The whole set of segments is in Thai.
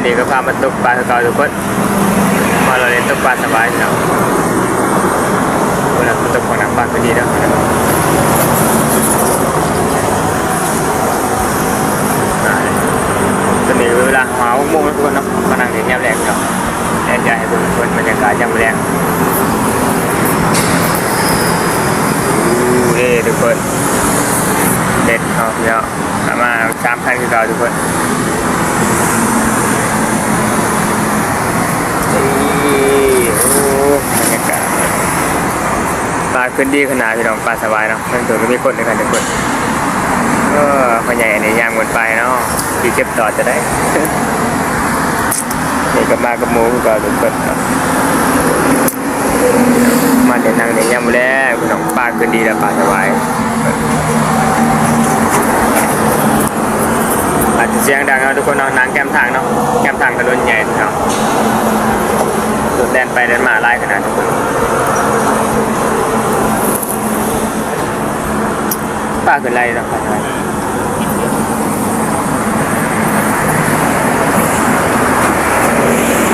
วันนี้ก็พามาตกปลาคือเก่าทุกคนมาเราเล่นตกปลาสบายเนาะวันนั้นตกของน้ำปลาก็ดีนะตอนนี้เวลาหาหกโมงแล้วทุกคนเนาะมานั่งเล่นแนวแรกเนาะแน่ใจให้เพื่อนบรรยากาศยามแรงอู้เอ้ทุกคนเด็ดเนาเนาะมาสามพันคือเก่าทุกคนโอ้ บรรยากาศปลาขึ้นดีขนาดพี่น้องปลาสบายเนาะทั้งตัวก็มีคนในคันทุกคนก็พ่อใหญ่ในยางบนไปเนาะที่เก็บต่อจะได้นี่กกับมากับหมูก็ทุกคนเนาะมาเดินทางเดินยามมื้อแรกพี่น้องปลาขึ้นดีแล้วปลาสบาย อาจจะเสียงดังนะทุกคนเนาะหนังแก้มทางเนาะแก้มทางถนนใหญ่เนาะรถแดนไปเดินมาไล่ขนาดทุกคน ป้าขึ้นไล่เนาะป้าขึ้นไล่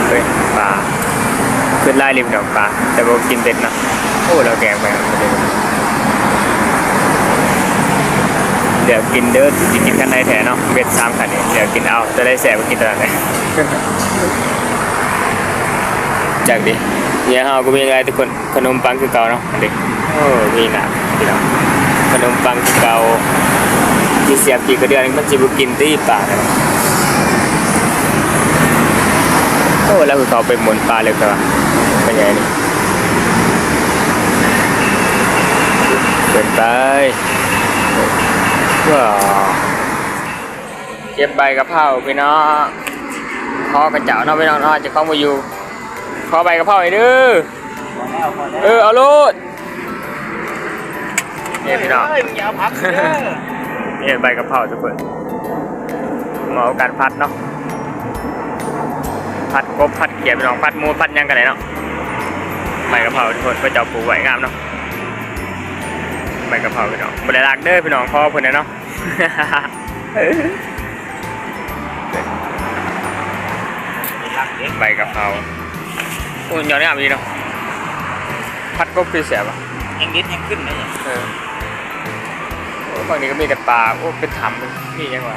เฮ้ยปลาขึ้นไล่ริมดอกปลาแต่บอกกินเด็ดเนาะโอ้เราแกงไปเนาะประเด็นเดี๋ยวกินเด้อจะกินกันได้แถเนาะเบ็ดสามขันนี่เดี๋ยวกินเอาจะได้แสบไปกินตลาดไหนจากดิเนี่ยเฮาก็มีอะไรทุกคนขนมปังคือเก่าเนาะอันเด็กโอ้มีหนักพี่น้องข นมปังคือเก่าที่เสียบกี่กระเดือนมันจะบุกินตีปากโอ้แล้วคือเขาไปหมุนปลาเลยครับเป็นไงนี่เกินไปว้าเก็บใบกะเพราพี่น้องขอกระเจ้าเนาะพี่น้องเนาะจะเข้ามาอยู่ขอใบกะเพราไอ้เด้อเออเอาลูด เนี่ยพี่น้องเฮ้ยมึงอย่าเอาพักเด้อเนี่ยใบกะเพราทุกคนมาเอาการพัดเนาะ พัดกบพัดเขียดพี่น้องพัดหมูพัดหยังกันไหนเนาะ ใบกะเพราทุกคนก็จะเอาปลูกไว้งามเนาะ ใบกะเพราพี่น้องบริลักเด้อพี่น้องขอเพิ่นนะเนาะพักเด็กใบกะเพราโอ้ยยอดงามดีเนาะ พัดกบคือเสียบอะยังนิดยังขึ้นนะเนี่ยเออ โอ้บางทีก็มีแต่ปลาโอ้เป็นถ้ำเลยนี่ยังไง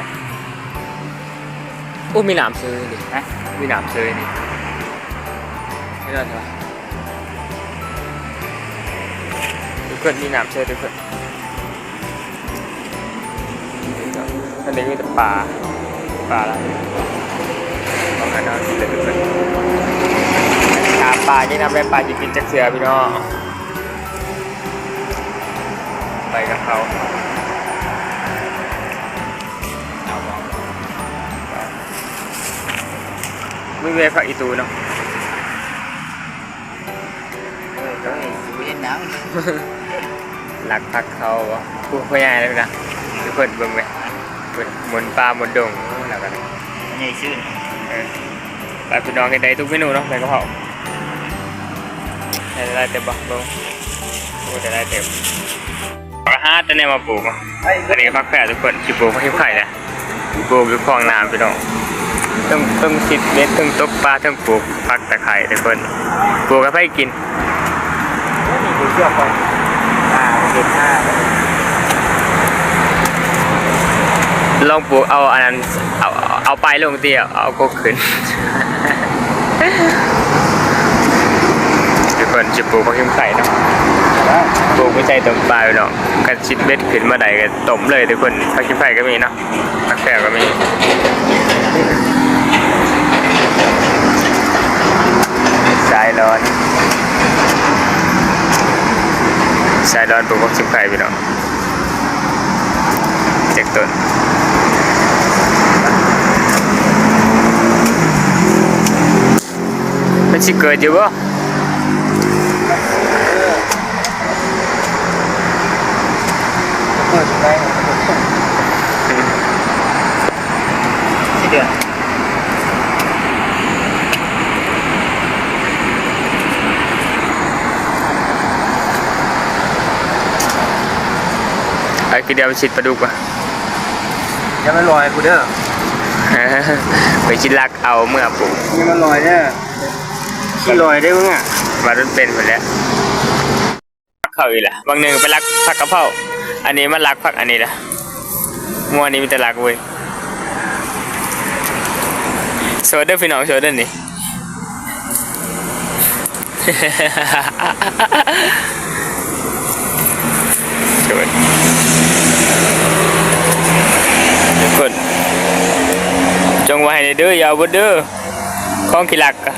โอ้มีหนามซื้อดินะมีหนามซื้อนี่ไม่ได้ใช่ปะทุกคนมีหนามซื้อทุกคนอันนี้ก็แต่ปลาปลาอะไรลองกันเอาสิเลยทุกคนหาปลาที่นำไปปลาจะกินจากเสือพี่น้องไปกับเขาเอา ไม่เวผักอีตูเนาะเออเฮ้ยสิไปเล่นน้หลักพักเขาวะผู้พ่อใหญ่เลยนะทุกคนเบิ่งไปเพิ่นหมุนปลาหมุนดงโอ้แล้วกันำมันใหญ่ชื่นเออไปพี่น้องกันได้ทุกเมนูเนาะไปกระเพราได้ได้เต็มบ่เบิ่งโอ้ได้ได้เต็มปลาฮาร์ดจะเนี่ยมาปลูกเนาะไอ้อันนี้ก็พักแปะทุกคนที่ปลูกพักที่ไข่นะปลูกอยู่คลองน้ำพี่น้อง ต้องต้องคิดเม็ดต้องตกปลาต้องปลูกพักตะไคร้ทุกคนปลูกกันให้กินนี่คือเชือกไปอ่าเด็ดห้าลองปลูกเอาอันนั้นเอาเอาไปลงเตี้ยเอาก็ขึ้นทุกคนจะปลูกพักขิมไข่เนาะปลูกไม่ใช่ต้มปลาเนาะกันชิดเบ็ดขึ้นมาใดก็ต้มเลยทุกคนพักขิมไข่ก็มีเนาะพักแก้วก็มีายร้อนสายร้อนปลูกพักขิมไข่พี่น้องเจ็กต้นมันสิเกิดอยู่บ่เปิดไปที่เดือน ไอ้คือเดียวไปชิดปลาดุกว่ะอย่ามาลอยกูเด้อไปชิดลักเอาเมื่อปลูกอย่ามาลอยเด้อขี้ลอยได้มึงอะมารุ่นเป็นหมดแล้วเข้าอีกละบางหนึ่งไปลักผักกะเพราอันนี้มันลักผักอันนี้ละมัวนี้มีแต่ลักเว้ยโซเดอร์พี่น้องโซเดอร์นี่ชวนทุ กคนจงไว้ในเด้ออย่าเอาเบดเด้อของขี้ลักอะ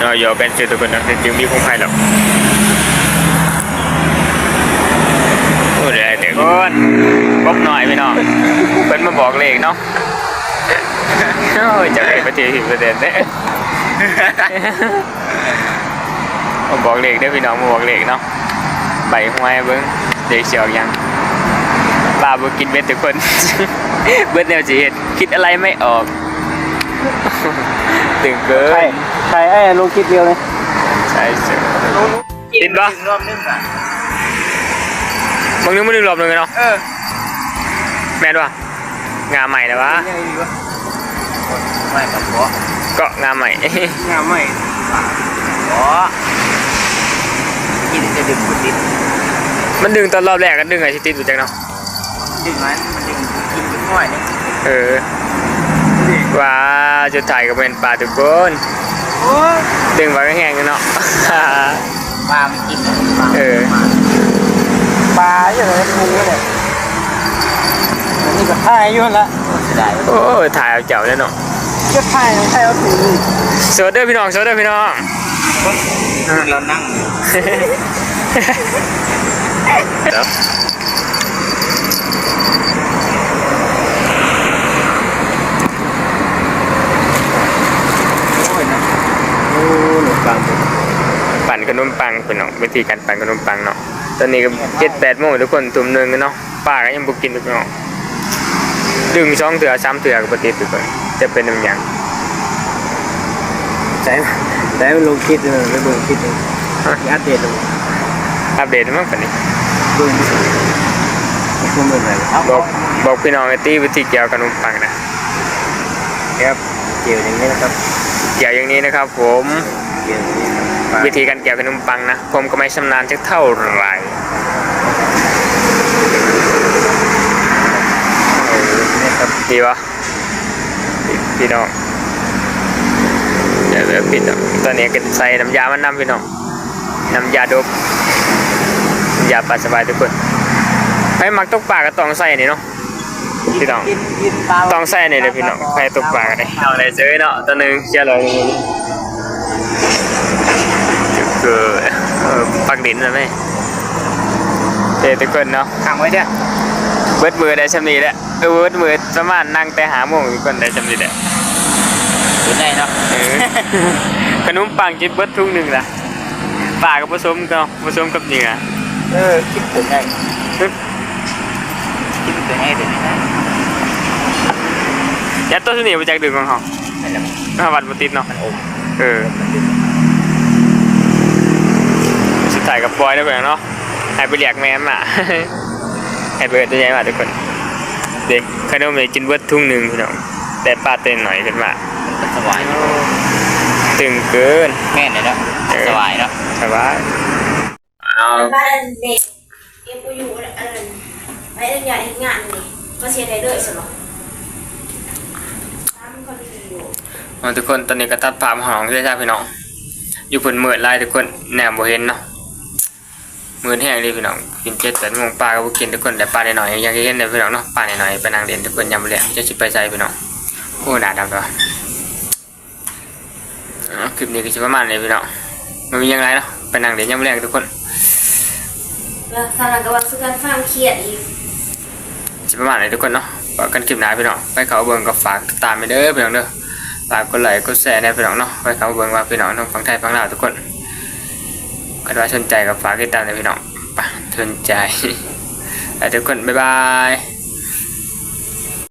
เราหยอกกันเจอทุกคนนะจริงๆมีคงไพ่หรอกโอ้เดี๋ยวเดี๋ยวก่อนบอกหน่อยพี่น้องเพิ่นมาบอกเลขเนาะโอ้ยจะเลขประเทศผิดประเด็นเด้มาบอกเลขได้อพี่น้องมาบอกเลขเนาะ ใบห้วยเบิ้งเด็กเสียวยังปลาบ่กินเบ็ดทุกคน เบิดแนวจีเห็ดคิดอะไรไม่ออกตึงเกิใครนใครไอ้ลงคลิปเดียวเลยใช่เสียติดปะรอบนึงอะบางนึงมันนึงรอบหนึงอะเนาะเออแม่นปะงาใหม่นะวะยังไงดีวะไม่กับบ่เกาะงาใหม่งามไม่บ่กินจะ ดึงกูติดมันดึงตอนรอบแรกกันดึงไงที่ติดอยู่จังเนาะดึงมันมันดึงกินกินง่อยนี่เออว้าจุดถ่ายก็เป็นปลาทุกคนโอ้ยดึงไว้ก็แห้งอยู่เนาะปลาไม่กินปลาเออปลาอย่างไรงูเนี่ยอันนี้ก็ท่ายอยู่ละเสียดายโอ้ถ่ายเอาเจ้าแล้วเนาะก็ท่ายไม่ใช่เอาถุงสวัสดีพี่น้องสวัสดีพี่น้องเรานั่ง เดี๋ยวโอ้ยนะโอ้หนูปลาหมึกปั่นขนมปังพี่น้องวิธีการปั่นขนมปังเนาะตอนนี้ก็เจ็ดแปดโมงทุกคนตุ่มหนึ่งกันเนาะป้าก็ยังบุกินทุกเนาะดึงช่องเถื่อซ้ำเถื่อกับปฏิทุกคนจะเป็นน้ำหยังใช่ใช่ลงคิดเลยไปเบิ่งคิดเลยอัปเดตดู อัปเดตมั้งปันนี้เบิ่งคุณเบิ่งอะไรครับบอกบอกพี่น้องไอ้ตี้วิธีเกี่ยวขนมปังนะครับเกี่ยวอย่างนี้นะครับเกี่ยวอย่างนี้นะครับผมเกี่ยวอย่างนี้วิธีการเกี่ยวขนมปังนะผมก็ไม่ชำนาญสักเท่าไหร่เออนี่ครับดีวะพี่น้องเดี๋ยวเดี๋ยวปิดอะตอนนี้ก็ใส่น้ำยามันนำพี่น้องน้ำยาดบน้ำ ยาปลาสบายทุกคนให้มักตกปลาก็ต้องใส่นี่เนาะ พี่น้องกินกินปลาต้องใส่นี่เลยพี่น้องให้ตกปลากันเลยเอาอะไรซื้อเนาะตัวหนึงเชื่อเลยคือเออปักดินนะแม่เจ๊ทุกคนเนาะ ขังไว้เนี่ยเบิดมือได้ชำนีแหละเออเบิดมือประมาณนั่งแต่หาโมงทุกคนได้ชำนีแหละถึงไหนเนาะ เออ ขนมปังกินเบิดทุ่งหนึ่งละปลากับผสมกันผสมกับเนื้อ เออคิดถึงไงคิดถึงไงถึงไงยัดตัวชนีมาจากดึงของเขาไม่ละห้าวันบติดเนาะมันอมเออสุดท้ายกับปอยได้เปล่าเนาะให้ไปเรียกแม่มาให้เบิดตัวใหญ่มาทุกคน เด็กขนมเนี่ยกินเบิดทุ่งหนึ่งพี่น้องแต่ปลาเต้นหน่อยขึ้นมามันสบายตึงเกิน แม่นเลยเนาะสบายเนาะสบาย เอาบ้านเด็กเอ็มกูอยู่อันนั้นไม่ได้งานเฮ็ดงานนี่ก็เสียได้เลยใช่ไหมตามคนดีอทุกคนตอนนี้ก็ตัดภาพหองใช่ไหมพี่น้อง อยู่ผลเมือดไล่ทุกคนแหนมบ่เห็นเนาะมือแห้งเลยพี่น้องกินเจ็ดแปดโมงปลาก็บ่กินทุกคนแต่ปลาหน่อยๆยังเห็นเลยพี่น้องเนาะปลาหน่อยๆไปนั่งเล่นทุกคนยามบ่เลี้ยงจะสิบไปใส่พี่น้องโอ้ด่าดำตัวคลิปนี้ก็สิประมาณนี้พี่น้องมันมีหยังไงเนาะไปนั่งเล่นยามบ่เลี้ยงทุกคน แล้วสารกำลังซื้อการฟังเครียดอีกสิประมาณไหนทุกคนเนาะฝากกันคลิปหน้าพี่น้องไปเขาเบิ่งก็ฝากติดตามไปเด้อพี่น้องเด้อฝากกดไลค์กดแชร์ในพี่น้องเนาะไปเขาเบิ่งว่าพี่น้องทั้งฝั่งไทยฝั่งลาวทุกคนก็ว่าสนใจกับฝากติดตามในพี่น้องไปสนใจแล้วทุกคนบ๊ายบาย